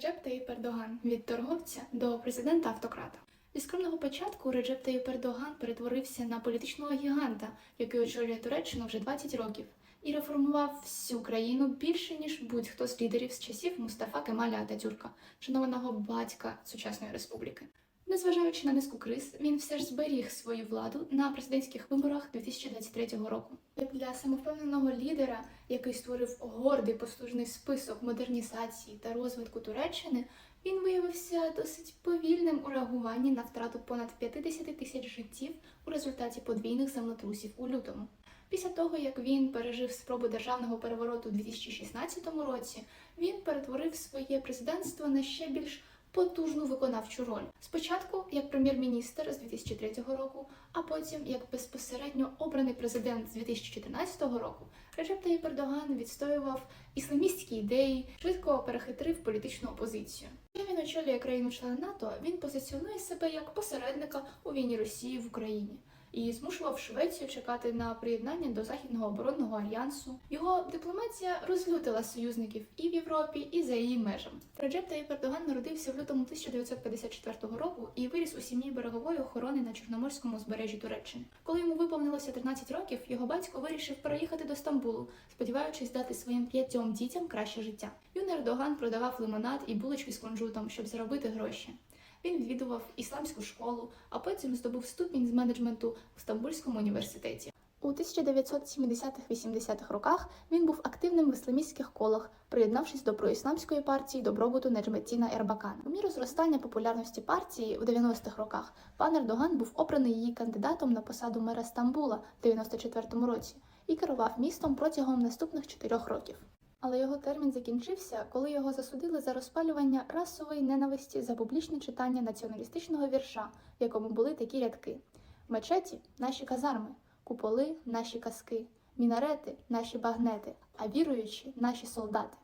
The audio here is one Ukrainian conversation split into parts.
Реджеп Таїп Ердоган від торговця до президента автократа. Зі скромного початку Реджеп Таїп Ердоган перетворився на політичного гіганта, який очолює Туреччину вже 20 років, і реформував всю країну більше ніж будь-хто з лідерів з часів Мустафа Кемаля Ататюрка, шанованого батька сучасної республіки. Незважаючи на низку криз, він все ж зберіг свою владу на президентських виборах 2023 року. Як для самовпевненого лідера, який створив гордий послужний список модернізації та розвитку Туреччини, він виявився досить повільним у реагуванні на втрату понад 50 тисяч життів у результаті подвійних землетрусів у лютому. Після того, як він пережив спробу державного перевороту у 2016 році, він перетворив своє президентство на ще більш потужну виконавчу роль. Спочатку як прем'єр-міністр з 2003 року, а потім як безпосередньо обраний президент з 2014 року, Реджеп Таїп Ердоган відстоював ісламістські ідеї, швидко перехитрив політичну опозицію. Він очолює країну члена НАТО, він позиціонує себе як посередника у війні Росії в Україні і змушував Швецію чекати на приєднання до Західного оборонного альянсу. Його дипломатія розлютила союзників і в Європі, і за її межами. Реджеп Таїп Ердоган народився в лютому 1954 року і виріс у сім'ї берегової охорони на Чорноморському узбережжі Туреччини. Коли йому виповнилося 13 років, його батько вирішив переїхати до Стамбулу, сподіваючись дати своїм п'ятьом дітям краще життя. Юний Ердоган продавав лимонад і булочки з кунжутом, щоб заробити гроші. Він відвідував ісламську школу, а потім здобув ступінь з менеджменту у Стамбульському університеті. У 1970-80-х роках він був активним в ісламістських колах, приєднавшись до проісламської партії добробуту Неджметіна Ербакана. У міру зростання популярності партії у 90-х роках пан Ердоган був обраний її кандидатом на посаду мера Стамбула в 94-му році і керував містом протягом наступних чотирьох років. Але його термін закінчився, коли його засудили за розпалювання расової ненависті за публічне читання націоналістичного вірша, в якому були такі рядки: мечеті наші казарми, куполи наші казки, мінарети наші багнети, а віруючі наші солдати.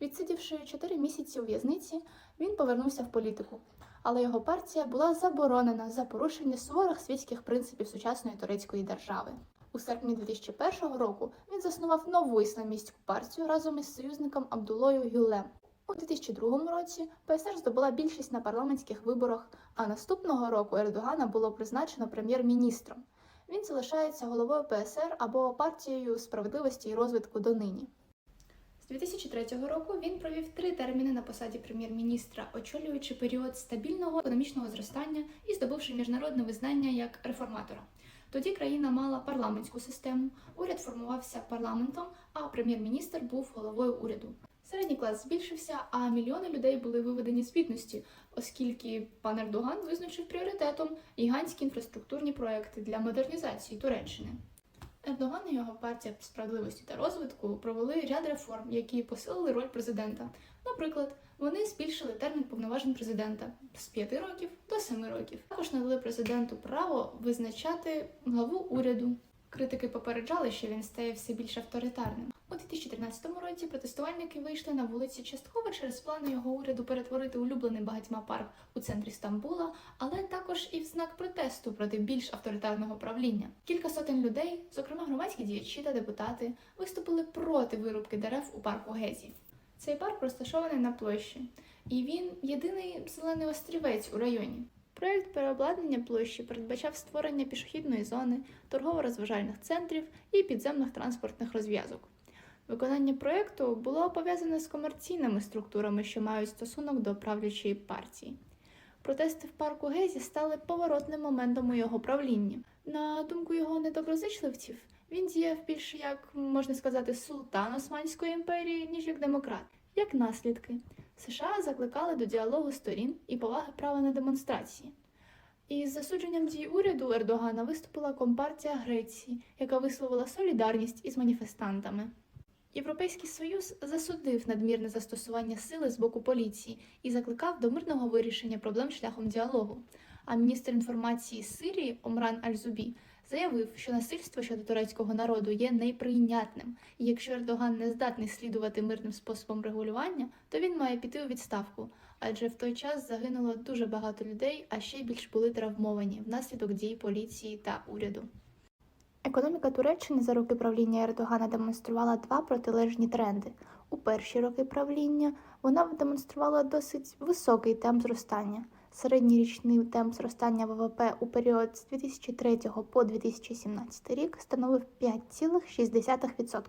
Відсидівши чотири місяці у в'язниці, він повернувся в політику, але його партія була заборонена за порушення суворих світських принципів сучасної турецької держави. У серпні 2001 року він заснував нову ісламістську партію разом із союзником Абдулою Гюлем. У 2002 році ПСР здобула більшість на парламентських виборах, а наступного року Ердогана було призначено прем'єр-міністром. Він залишається головою ПСР або партією справедливості і розвитку донині. З 2003 року він провів три терміни на посаді прем'єр-міністра, очолюючи період стабільного економічного зростання і здобувши міжнародне визнання як реформатора. Тоді країна мала парламентську систему, уряд формувався парламентом, а прем'єр-міністр був головою уряду. Середній клас збільшився, а мільйони людей були виведені з бідності, оскільки пан Ердоган визначив пріоритетом гігантські інфраструктурні проекти для модернізації Туреччини. Ердоган і його партія справедливості та розвитку провели ряд реформ, які посилили роль президента. Наприклад, вони збільшили термін повноважень президента з 5 років до 7 років. Також надали президенту право визначати главу уряду. Критики попереджали, що він стає все більш авторитарним. У 2013 році протестувальники вийшли на вулиці частково через плани його уряду перетворити улюблений багатьма парк у центрі Стамбула, але також і в знак протесту проти більш авторитарного правління. Кілька сотень людей, зокрема громадські діячі та депутати, виступили проти вирубки дерев у парку Гезі. Цей парк розташований на площі, і він єдиний зелений острівець у районі. Проєкт переобладнання площі передбачав створення пішохідної зони, торгово-розважальних центрів і підземних транспортних розв'язок. Виконання проєкту було пов'язане з комерційними структурами, що мають стосунок до правлячої партії. Протести в парку Гезі стали поворотним моментом у його правлінні. На думку його недоброзичливців, він діяв більше як можна сказати султан Османської імперії, ніж як демократ. Як наслідки, США закликали до діалогу сторін і поваги права на демонстрації. Із засудженням дій уряду Ердогана виступила Компартія Греції, яка висловила солідарність із маніфестантами. Європейський Союз засудив надмірне застосування сили з боку поліції і закликав до мирного вирішення проблем шляхом діалогу. А міністр інформації Сирії Омран Аль-Зубі заявив, що насильство щодо турецького народу є неприйнятним, і якщо Ердоган не здатний слідувати мирним способом регулювання, то він має піти у відставку, адже в той час загинуло дуже багато людей, а ще більш були травмовані внаслідок дій поліції та уряду. Економіка Туреччини за роки правління Ердогана демонструвала два протилежні тренди. У перші роки правління Вона демонструвала досить високий темп зростання. Середній річний темп зростання ВВП у період з 2003 по 2017 рік становив 5,6%.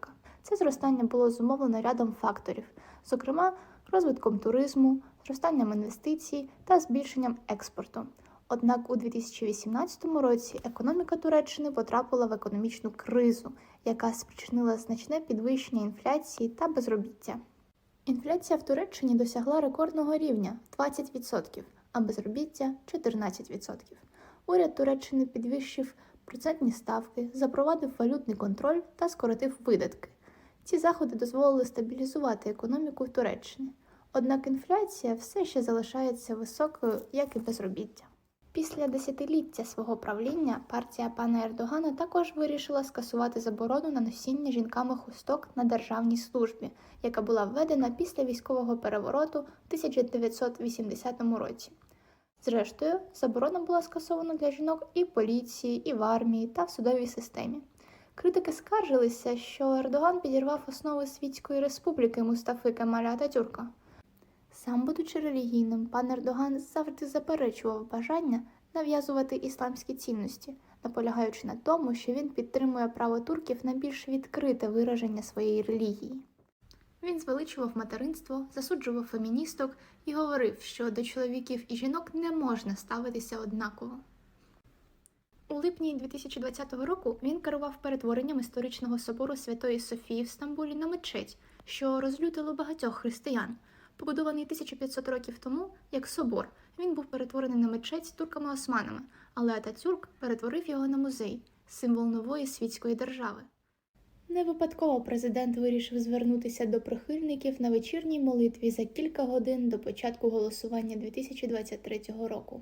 Це зростання було зумовлено рядом факторів, зокрема розвитком туризму, зростанням інвестицій та збільшенням експорту. Однак у 2018 році економіка Туреччини потрапила в економічну кризу, яка спричинила значне підвищення інфляції та безробіття. Інфляція в Туреччині досягла рекордного рівня 20%, а безробіття 14%. Уряд Туреччини підвищив процентні ставки, запровадив валютний контроль та скоротив видатки. Ці заходи дозволили стабілізувати економіку Туреччини. Однак інфляція все ще залишається високою, як і безробіття. Після десятиліття свого правління партія пана Ердогана також вирішила скасувати заборону на носіння жінками хусток на державній службі, яка була введена після військового перевороту в 1980 році. Зрештою, заборона була скасована для жінок і в поліції, і в армії та в судовій системі. Критики скаржилися, що Ердоган підірвав основи світської республіки Мустафи Кемаля Ататюрка. Сам, будучи релігійним, пан Ердоган завжди заперечував бажання нав'язувати ісламські цінності, наполягаючи на тому, що він підтримує право турків на більш відкрите вираження своєї релігії. Він звеличував материнство, засуджував феміністок і говорив, що до чоловіків і жінок не можна ставитися однаково. У липні 2020 року він керував перетворенням історичного собору Святої Софії в Стамбулі на мечеть, що розлютило багатьох християн. Побудований 1500 років тому як собор, він був перетворений на мечеть турками-османами, але Ататюрк перетворив його на музей, символ нової світської держави. Не випадково президент вирішив звернутися до прихильників на вечірній молитві за кілька годин до початку голосування 2023 року.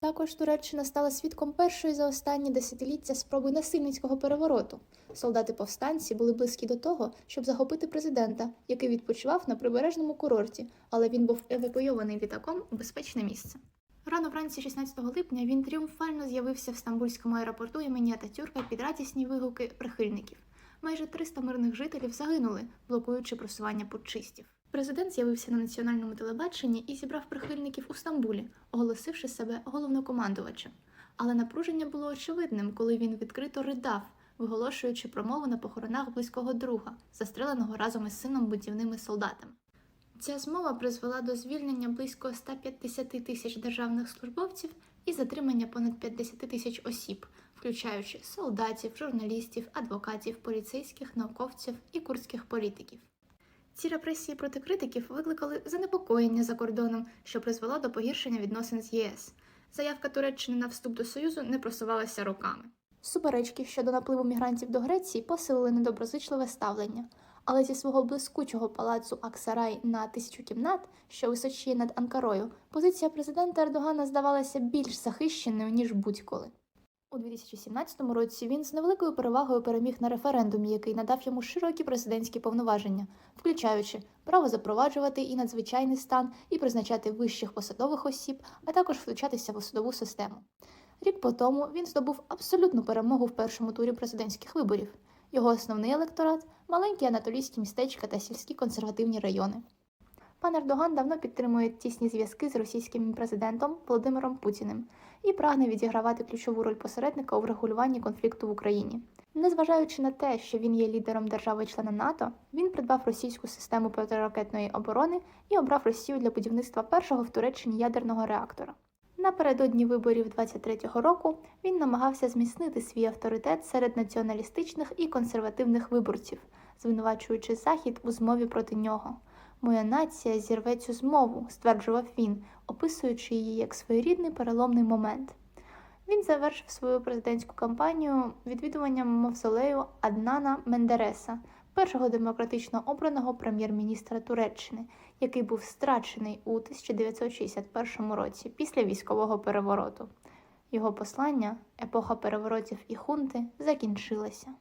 Також Туреччина стала свідком першої за останні десятиліття спроби насильницького перевороту. Солдати повстанці були близькі до того, щоб захопити президента, який відпочивав на прибережному курорті, але він був евакуйований літаком у безпечне місце. Рано вранці 16 липня він тріумфально з'явився в стамбульському аеропорту імені Ататюрка під радісні вигуки прихильників. Майже 300 мирних жителів загинули, блокуючи просування путчистів. Президент з'явився на національному телебаченні і зібрав прихильників у Стамбулі, оголосивши себе головнокомандувачем. Але напруження було очевидним, коли він відкрито ридав, виголошуючи промову на похоронах близького друга, застреленого разом із сином будівними солдатами. Ця змова призвела до звільнення близько 150 тисяч державних службовців і затримання понад 50 тисяч осіб, включаючи солдатів, журналістів, адвокатів, поліцейських, науковців і курдських політиків. Ці репресії проти критиків викликали занепокоєння за кордоном, що призвело до погіршення відносин з ЄС. Заявка Туреччини на вступ до Союзу не просувалася роками. Суперечки щодо напливу мігрантів до Греції посилили недоброзичливе ставлення. Але зі свого блискучого палацу Аксарай на тисячу кімнат, що височіє над Анкарою, позиція президента Ердогана здавалася більш захищеною ніж будь-коли. У 2017 році він з невеликою перевагою переміг на референдумі, який надав йому широкі президентські повноваження, включаючи право запроваджувати і надзвичайний стан, і призначати вищих посадових осіб, а також включатися в судову систему. Рік по тому він здобув абсолютну перемогу в першому турі президентських виборів. Його основний електорат маленькі анатолійські містечка та сільські консервативні райони. Пан Ердоган давно підтримує тісні зв'язки з російським президентом Володимиром Путіним і прагне відігравати ключову роль посередника у врегулюванні конфлікту в Україні. Незважаючи на те, що він є лідером держави-члена НАТО, він придбав російську систему протиракетної оборони і обрав Росію для будівництва першого в Туреччині ядерного реактора. Напередодні виборів 23-го року він намагався зміцнити свій авторитет серед націоналістичних і консервативних виборців, звинувачуючи Захід у змові проти нього. Моя нація зірве цю змову, стверджував він, описуючи її як своєрідний переломний момент. Він завершив свою президентську кампанію відвідуванням мавзолею Аднана Мендереса, першого демократично обраного прем'єр-міністра Туреччини, який був страчений у 1961 році після військового перевороту. Його послання, епоха переворотів і хунти, закінчилася.